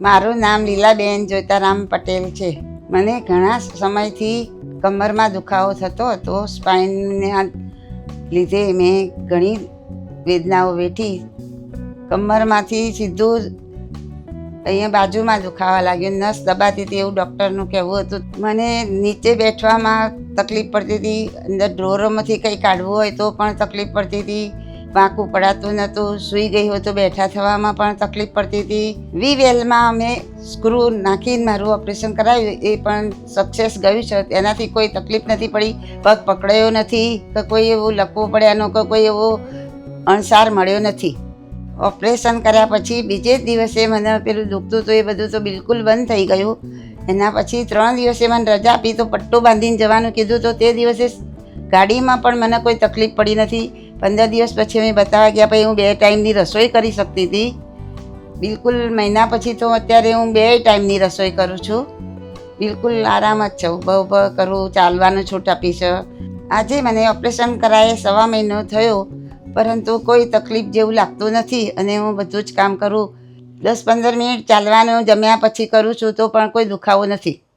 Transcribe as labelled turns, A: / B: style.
A: મારું નામ લીલાબેન જોઈતારામ પટેલ છે. મને ઘણા સમયથી કમરમાં દુખાવો થતો હતો. સ્પાઇનના લીધે મેં ઘણી વેદનાઓ વેઠી. કમરમાંથી સીધું અહીંયા બાજુમાં દુખાવા લાગ્યું. નસ દબાતી હતી એવું ડૉક્ટરનું કહેવું હતું. મને નીચે બેઠવામાં તકલીફ પડતી હતી. અંદર ડ્રોરોમાંથી કંઈ કાઢવું હોય તો પણ તકલીફ પડતી હતી. વાંકું પડાતું નહોતું, સૂઈ ગઈ હોય તો બેઠા થવામાં પણ તકલીફ પડતી હતી. વી વેલમાં અમે સ્ક્રૂ નાખીને મારું ઓપરેશન કરાવ્યું, એ પણ સક્સેસ ગયું છે. એનાથી કોઈ તકલીફ નથી પડી, પગ પકડાયો નથી, કે કોઈ એવું લખવું પડ્યાનો કે કોઈ એવો અણસાર મળ્યો નથી. ઓપરેશન કર્યા પછી બીજે જ દિવસે મને પેલું દુખતું હતું, એ બધું તો બિલકુલ બંધ થઈ ગયું. એના પછી ત્રણ દિવસે મને રજા આપી તો પટ્ટો બાંધીને જવાનું કીધું તો તે દિવસે ગાડીમાં પણ મને કોઈ તકલીફ પડી નથી. પંદર દિવસ પછી મેં બતાવવા ગયા પછી હું બે ટાઈમની રસોઈ કરી શકતી હતી. બિલકુલ મહિના પછી તો અત્યારે હું બે ટાઈમની રસોઈ કરું છું. બિલકુલ આરામ જ છું ઊભા ઊભા કરું, ચાલવાનું છૂટ આપી છે આજે મને ઓપરેશન કરાયે સવા મહિનો થયો, પરંતુ કોઈ તકલીફ જેવું લાગતું નથી અને હું બધું જ કામ કરું. દસ પંદર મિનિટ ચાલવાનું જમ્યા પછી કરું છું તો પણ કોઈ દુખાવો નથી.